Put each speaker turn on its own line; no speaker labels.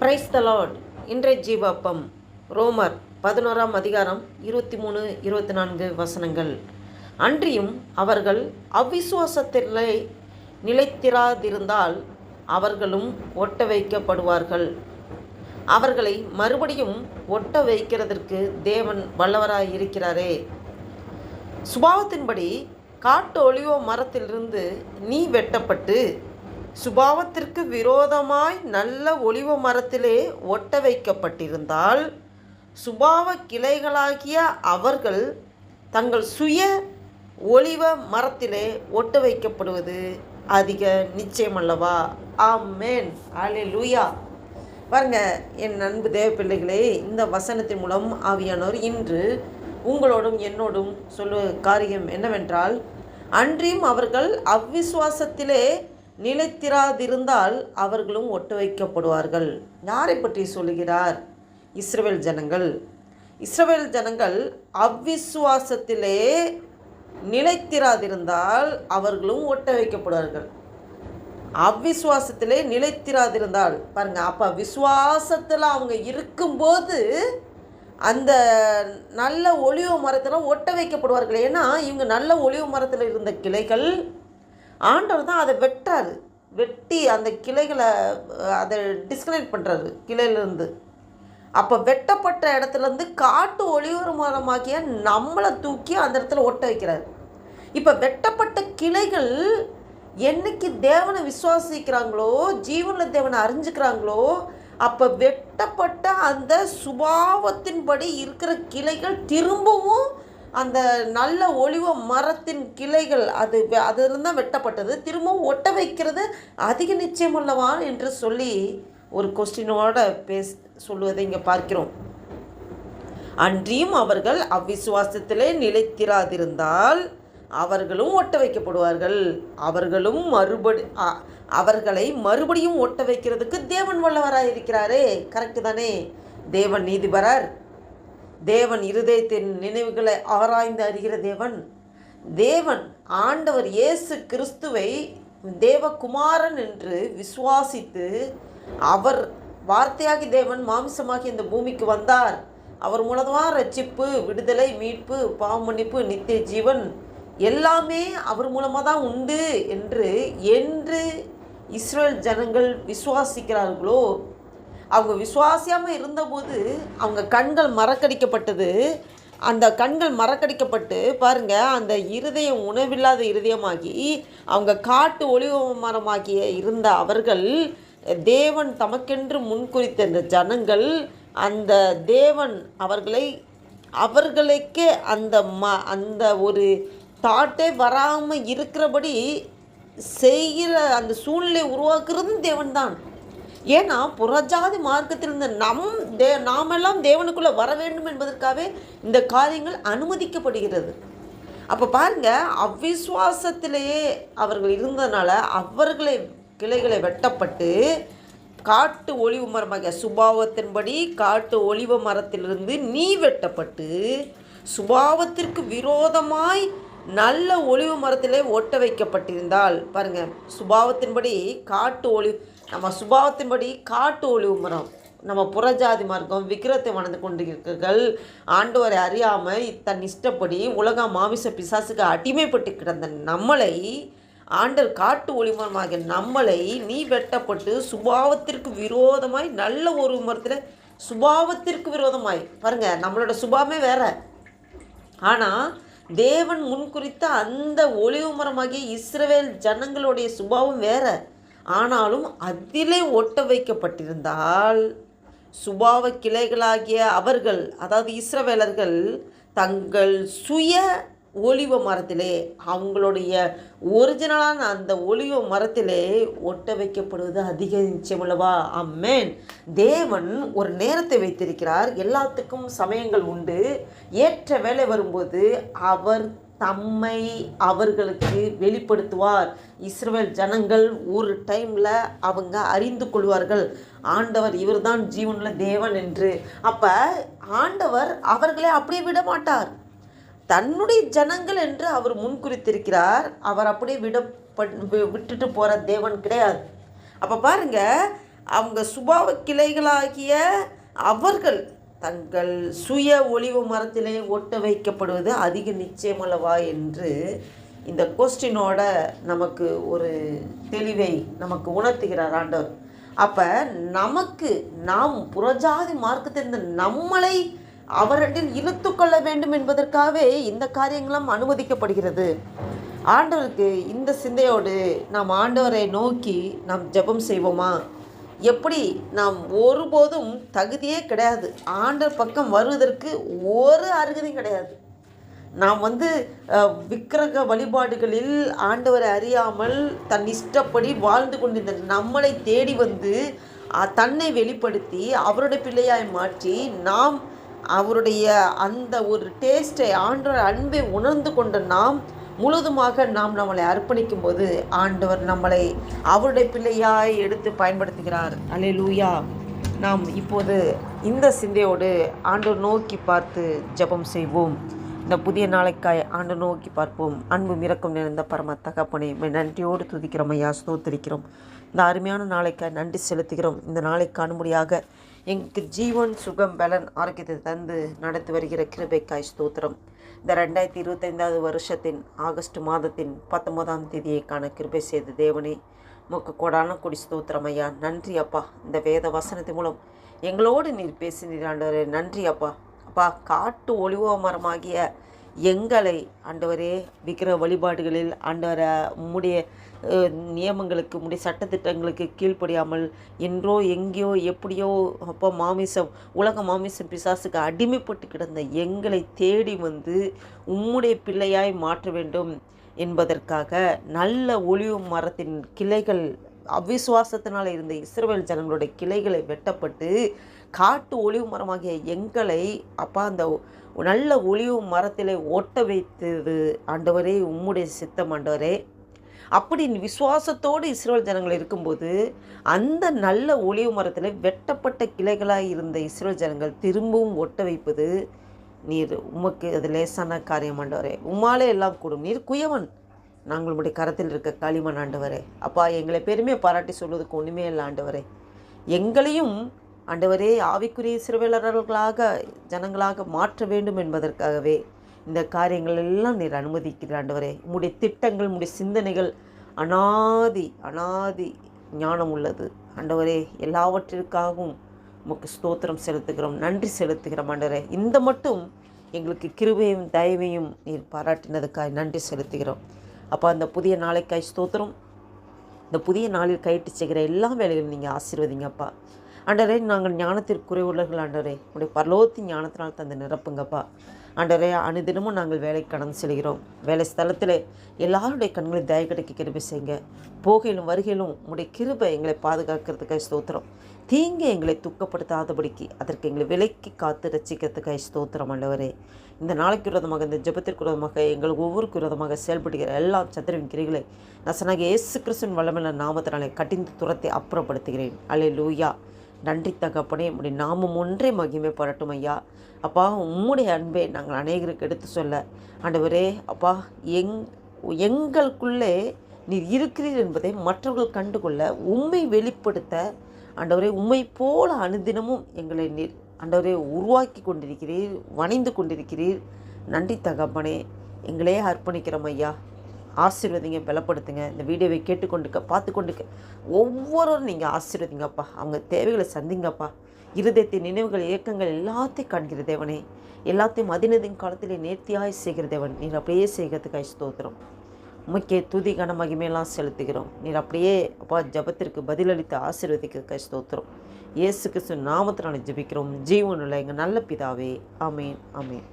Praise the Lord. இன்றைய ஜீவாப்பம். ரோமர் பதினோராம் அதிகாரம் இருபத்தி மூணு இருபத்தி நான்கு வசனங்கள். அன்றியும் அவர்கள் அவ்விசுவாசத்திலே நிலைத்திராதிருந்தால் அவர்களும் ஒட்ட வைக்கப்படுவார்கள் அவர்களை மறுபடியும் ஒட்ட வைக்கிறதற்கு தேவன் வல்லவராய் இருக்கிறாரே சுபாவத்தின்படி காட்டு ஒளிவோ மரத்திலிருந்து நீ வெட்டப்பட்டு சுபாவத்திற்கு விரோதமாய் நல்ல ஒளிவ மரத்திலே ஒட்ட வைக்கப்பட்டிருந்தால் சுபாவ கிளைகளாகிய அவர்கள் தங்கள் சுய ஒளிவ மரத்திலே ஒட்ட வைக்கப்படுவது அதிக நிச்சயமல்லவா ஆமேன். ஆலே லூயா பாருங்க என் அன்பு தேவ பிள்ளைகளே இந்த வசனத்தின் மூலம் ஆவியானோர் இன்று உங்களோடும் என்னோடும் சொல்லு காரியம் என்னவென்றால் அன்றியும் அவர்கள் அவ்விசுவாசத்திலே நிலைத்திராதிருந்தால் அவர்களும் ஒட்டு வைக்கப்படுவார்கள் யாரை பற்றி சொல்லுகிறார் இஸ்ரவேல் ஜனங்கள். இஸ்ரவேல் ஜனங்கள் அவ்விசுவாசத்திலே நிலைத்திராதிருந்தால் அவர்களும் ஒட்ட வைக்கப்படுவார்கள் அவ்விசுவாசத்திலே நிலைத்திராதிருந்தால் பாருங்க அப்போ விசுவாசத்தில் அவங்க இருக்கும்போது அந்த நல்ல ஒளிவு மரத்தில் ஒட்ட வைக்கப்படுவார்கள் ஏன்னா இவங்க நல்ல ஒளிவு மரத்தில் இருந்த கிளைகள் ஆண்டவர் தான் அதை வெட்டார் வெட்டி அந்த கிளைகளை அதை டிஸ்கனெக்ட் பண்ணுறாரு கிளையிலேருந்து. அப்போ வெட்டப்பட்ட இடத்துலேருந்து காட்டு ஒளிவர மரமாக்கிய நம்மளை தூக்கி அந்த இடத்துல ஒட்ட வைக்கிறார். இப்போ வெட்டப்பட்ட கிளைகள் என்னைக்கு தேவனை விசுவாசிக்கிறாங்களோ ஜீவனில் தேவனை அறிஞ்சுக்கிறாங்களோ அப்போ வெட்டப்பட்ட அந்த சுபாவத்தின்படி இருக்கிற கிளைகள் திரும்பவும் அந்த நல்ல ஒளிவ மரத்தின் கிளைகள் அது அதிலிருந்து தான் வெட்டப்பட்டது. திரும்பவும் ஒட்ட வைக்கிறது அதிக நிச்சயம் அல்லவா என்று சொல்லி ஒரு கொஸ்டினோட பேச சொல்லுவதை இங்கே பார்க்கிறோம். அன்றியும் அவர்கள் அவ்விசுவாசத்திலே நிலைத்திராதிருந்தால் அவர்களும் ஒட்ட வைக்கப்படுவார்கள். அவர்களும் மறுபடி அவர்களை மறுபடியும் ஒட்ட வைக்கிறதுக்கு தேவன் வல்லவராக இருக்கிறாரே கரெக்டு தானே? தேவன் நீதிபரர். தேவன் இருதயத்தின் நினைவுகளை ஆராய்ந்து அறிகிற தேவன். தேவன் ஆண்டவர் இயேசு கிறிஸ்துவை தேவகுமாரன் என்று விசுவாசித்து அவர் வார்த்தையாகி தேவன் மாம்சமாகி இந்த பூமிக்கு வந்தார். அவர் மூலமாக ரட்சிப்பு விடுதலை மீட்பு பாவமன்னிப்பு நித்திய ஜீவன் எல்லாமே அவர் மூலமாக தான் உண்டு என்று என்று இஸ்ரேல் ஜனங்கள் விசுவாசிக்கிறார்களோ அவங்க விசுவாசியாமல் இருந்தபோது அவங்க கண்கள் மறக்கடிக்கப்பட்டது. அந்த கண்கள் மறக்கடிக்கப்பட்டு பாருங்க அந்த இருதயம் உணவில்லாத இருதயமாகி அவங்க காட்டு ஒளிவ மரமாகிய இருந்த அவர்கள் தேவன் தமக்கென்று முன்குறித்த இந்த ஜனங்கள் அந்த தேவன் அவர்களை அவர்களுக்கே அந்த ம அந்த ஒரு தாட்டே வராமல் இருக்கிறபடி செய்கிற அந்த சூழ்நிலை உருவாக்குறதும் தேவன் தான் ஏன்னா புறஜாதி மார்க்கத்தில் இருந்த நம் தே நாமெல்லாம் தேவனுக்குள்ளே வர வேண்டும் என்பதற்காகவே இந்த காரியங்கள் அனுமதிக்கப்படுகிறது. அப்போ பாருங்கள் அவ்விசுவாசத்திலேயே அவர்கள் இருந்ததுனால அவர்களை கிளைகளை வெட்டப்பட்டு காட்டு ஒளிவு மரமாக சுபாவத்தின்படி காட்டு ஒளிவ மரத்திலிருந்து நீ வெட்டப்பட்டு சுபாவத்திற்கு விரோதமாய் நல்ல ஒளிவு மரத்திலே ஒட்ட வைக்கப்பட்டிருந்தால் பாருங்கள் சுபாவத்தின்படி காட்டு ஒளி நம்ம சுபாவத்தின்படி காட்டு ஒளிவு மரம் நம்ம புறஜாதி மார்க்கம் விக்கிரத்தை வணந்து கொண்டிருக்கிறீர்கள். ஆண்டவரை அறியாமல் தன் இஷ்டப்படி உலக மாமிச பிசாசுக்கு அடிமைப்பட்டு கிடந்த நம்மளை ஆண்டர் காட்டு ஒளிமரமாகிய நம்மளை நீ வெட்டப்பட்டு சுபாவத்திற்கு விரோதமாய் நல்ல ஒரு மரத்தில் சுபாவத்திற்கு விரோதமாய். பாருங்க நம்மளோட சுபாவமே வேற. ஆனால் தேவன் முன்குறித்த அந்த ஒளிவு மரமாகிய இஸ்ரவேல் ஜனங்களுடைய சுபாவம் வேற. ஆனாலும் அதிலே ஒட்ட வைக்கப்பட்டிருந்தால் சுபாவ கிளைகளாகிய அவர்கள் அதாவது இஸ்ரவேலர்கள் தங்கள் சுய ஒளிவ மரத்திலே அவங்களுடைய ஒரிஜினலான அந்த ஒளிவ மரத்திலே ஒட்ட வைக்கப்படுவது அதிக நிச்சயமுள்ளவா அம்மேன் தேவன் ஒரு நேரத்தை வைத்திருக்கிறார். எல்லாத்துக்கும் சமயங்கள் உண்டு. ஏற்ற வேலை வரும்போது அவர் தம்மை அவர்களுக்கு வெளிப்படுத்துவார். இஸ்ரேல் ஜனங்கள் ஒரு டைமில் அவங்க அறிந்து கொள்வார்கள். ஆண்டவர் இவர்தான் ஜீவனில் தேவன் என்று. அப்போ ஆண்டவர் அவர்களை அப்படியே விட மாட்டார் தன்னுடைய ஜனங்கள் என்று அவர் முன்குறித்திருக்கிறார். அவர் அப்படியே விட விட்டுட்டு போகிற தேவன் கிடையாது. அப்போ பாருங்க அவங்க சுபாவ கிளைகளாகிய அவர்கள் தங்கள் சுய ஒளிவு மரத்திலே ஒட்ட வைக்கப்படுவது அதிக நிச்சயமல்லவா என்று இந்த கொஸ்டினோட நமக்கு ஒரு தெளிவை நமக்கு உணர்த்துகிறார் ஆண்டவர். அப்போ நமக்கு நாம் புறஜாதி மார்க்கத்திலிருந்து நம்மளை அவரிடம் இழுத்து கொள்ள வேண்டும் என்பதற்காகவே இந்த காரியங்களும் அனுமதிக்கப்படுகிறது. ஆண்டவருக்கு இந்த சிந்தையோடு நாம் ஆண்டவரை நோக்கி நாம் ஜெபம் செய்வோமா? எப்படி நாம் ஒருபோதும் தகுதியே கிடையாது. ஆண்டர் பக்கம் வருவதற்கு ஒரு அருகதையும் கிடையாது. நாம் வந்து விக்கிரக வழிபாடுகளில் ஆண்டவரை அறியாமல் தன் இஷ்டப்படி வாழ்ந்து கொண்டிருந்த நம்மளை தேடி வந்து தன்னை வெளிப்படுத்தி அவருடைய பிள்ளையாய் மாற்றி நாம் அவருடைய அந்த ஒரு டேஸ்ட்டை ஆண்டவர் அன்பை உணர்ந்து கொண்ட நாம் முழுதுமாக நாம் நம்மளை அர்ப்பணிக்கும் போது ஆண்டவர் நம்மளை அவருடைய பிள்ளையாய் எடுத்து பயன்படுத்துகிறார். அலே லூயா நாம் இப்போது இந்த சிந்தையோடு ஆண்டு நோக்கி பார்த்து ஜெபம் செய்வோம். இந்த புதிய நாளைக்காய் ஆண்டு நோக்கி பார்ப்போம். அன்பு மிரக்கம் நிறைந்த பரம தகப்பனை நன்றியோடு துதிக்கிறோம். ஐயா ஸ்தோத்திரிக்கிறோம். இந்த அருமையான நாளைக்காய் நன்றி செலுத்துகிறோம். இந்த நாளை காணும்படியாக எங்களுக்கு ஜீவன் சுகம் பலன் ஆரோக்கியத்தை தந்து நடத்தி வருகிற கிருபைக்காய் ஸ்தோத்திரம். இந்த ரெண்டாயிரத்தி இருபத்தைந்தாவது வருஷத்தின் ஆகஸ்ட் மாதத்தின் பத்தொன்பதாம் தேதியை காண கிருபை செய்த தேவனே முக்கு கோடான கொடி ஐயா. நன்றி அப்பா. இந்த வேத வசனத்தின் மூலம் எங்களோடு நீர் பேசினீர் ஆண்டவரே. நன்றி அப்பா. அப்பா காட்டு ஒளிவோ மரமாகிய எங்களை ஆண்டவரே விக்கிர வழிபாடுகளில் ஆண்டவரை உம்முடைய நியமங்களுக்கு உடைய சட்டத்திட்டங்களுக்கு கீழ்ப்படியாமல் என்றோ எங்கேயோ எப்படியோ அப்போ மாமிசம் உலக மாமிசம் பிசாசுக்கு அடிமைப்பட்டு கிடந்த எங்களை தேடி வந்து உம்முடைய பிள்ளையாய் மாற்ற வேண்டும் என்பதற்காக நல்ல ஒளிவு மரத்தின் கிளைகள் அவிசுவாசத்தினால் இருந்த இஸ்ரவேல் ஜனங்களுடைய கிளைகளை வெட்டப்பட்டு காட்டு ஒளிவு மரமாகிய எங்களை அப்பா அந்த நல்ல ஒளிவு மரத்திலே ஓட்ட வைத்தது. ஆண்டவரே உம்முடைய சித்தம் ஆண்டவரே. அப்படி விசுவாசத்தோடு இஸ்ரேல் ஜனங்கள் இருக்கும்போது அந்த நல்ல ஒளிவு மரத்தில் வெட்டப்பட்ட கிளைகளாக இருந்த இஸ்ரேல் ஜனங்கள் திரும்பவும் ஒட்ட வைப்பது. நீர் உமக்கு அது லேசான காரியம் ஆண்டவரே. உம்மாலே எல்லாம் கூடும். நீர் குயவன். நாங்கள் உடைய கரத்தில் இருக்க களிமண் ஆண்டவரே. அப்பா எங்களை பெருமையை பாராட்டி சொல்வதுக்கு ஒன்றுமே இல்லை ஆண்டவரே. எங்களையும் ஆண்டவரே ஆவிக்குரிய சிறுவேலர்களாக ஜனங்களாக மாற்ற வேண்டும் என்பதற்காகவே இந்த காரியங்கள் எல்லாம் நீர் அனுமதிக்கிற ஆண்டவரே. உம்முடைய திட்டங்கள் உம்முடைய சிந்தனைகள் அனாதி அனாதி ஞானம் உள்ளது. ஆண்டவரே எல்லாவற்றிற்காகவும் உமக்கு ஸ்தோத்திரம் செலுத்துகிறோம் நன்றி செலுத்துகிறோம் ஆண்டவரே. இந்த மட்டும் எங்களுக்கு கிருபையும் தயவையும் நீர் பாராட்டினதுக்காக நன்றி செலுத்துகிறோம். அப்போ அந்த புதிய நாளைக்காய் ஸ்தோத்திரம். இந்த புதிய நாளில் கையிட்டு செய்கிற எல்லா வேலைகளும் நீங்கள் ஆசீர்வதிங்கப்பா ஆண்டவரே நாங்கள் ஞானத்திற்கு குறைவுள்ளவர்கள் அண்டரே உடைய பரலோகத்தின் ஞானத்தினால் தந்து நிரப்புங்கப்பா. ஆண்டவரே அனுதினமும் நாங்கள் வேலை கடந்து செல்கிறோம். வேலை ஸ்தலத்தில் எல்லாருடைய கண்களை தய கிடைக்க கிருபை செய்யுங்க. போகையிலும் வருகையிலும் உடைய கிருபை எங்களை பாதுகாக்கிறதுக்காக ஸ்தோத்திரம். தீங்கு எங்களை துக்கப்படுத்தாதபடிக்கு அதற்கு எங்களை விலைக்கு காத்து ரசிக்கிறதுக்காக ஸ்தோத்திரம் அல்லவரே இந்த நாளைக்கு விரோதமாக இந்த ஜெபத்திற்கு விரோதமாக எங்கள் ஒவ்வொருக்கு விரோதமாக செயல்படுகிற எல்லா சத்திரவின் கிரிகளை நசனாக இயேசு கிறிஸ்துவின் வல்லமையில நாமத்தினாலே கட்டிந்து துரத்தை அப்புறப்படுத்துகிறேன். அல்லே லூயா நன்றி தகப்பனே உடைய நாமம் ஒன்றே மகிமை பரட்டும் ஐயா. அப்பா உம்முடைய அன்பை நாங்கள் அநேகருக்கு எடுத்து சொல்ல ஆண்டவரே அப்பா எங் எங்களுக்குள்ளே நீர் இருக்கிறீர் என்பதை மற்றவர்கள் கண்டுகொள்ள உண்மை வெளிப்படுத்த ஆண்டவரே உண்மை போல அனுதினமும் எங்களை நீர் ஆண்டவரே உருவாக்கி கொண்டிருக்கிறீர் வணைந்து கொண்டிருக்கிறீர். நன்றி தகப்பனே எங்களே அர்ப்பணிக்கிறோம் ஐயா. ஆசீர்வதிங்க பலப்படுத்துங்க. இந்த வீடியோவை கேட்டுக்கொண்டுக்க பார்த்து கொண்டுக்க ஒவ்வொருவரும் நீங்கள் ஆசீர்வதிங்கப்பா. அவங்க தேவைகளை சந்திங்கப்பா. இருதயத்தின் நினைவுகள் இயக்கங்கள் எல்லாத்தையும் காண்கிற தேவனே. எல்லாத்தையும் மதினதின் காலத்திலே நேர்த்தியாய் செய்கிற தேவன். நீர் அப்படியே செய்கிறதுக்காய் ஸ்தோத்திரம். முக்கிய துதி கன மகிமையெல்லாம் செலுத்துகிறோம். நீர் அப்படியே அப்பா ஜபத்திற்கு பதிலளித்து ஆசீர்வதிக்கிறதுக்காய் ஸ்தோத்திரம். இயேசு கிறிஸ்து நாமத்தினால ஜெபிக்கிறோம். ஜீவனுள்ள எங்கள் நல்ல பிதாவே. அமேன் அமேன்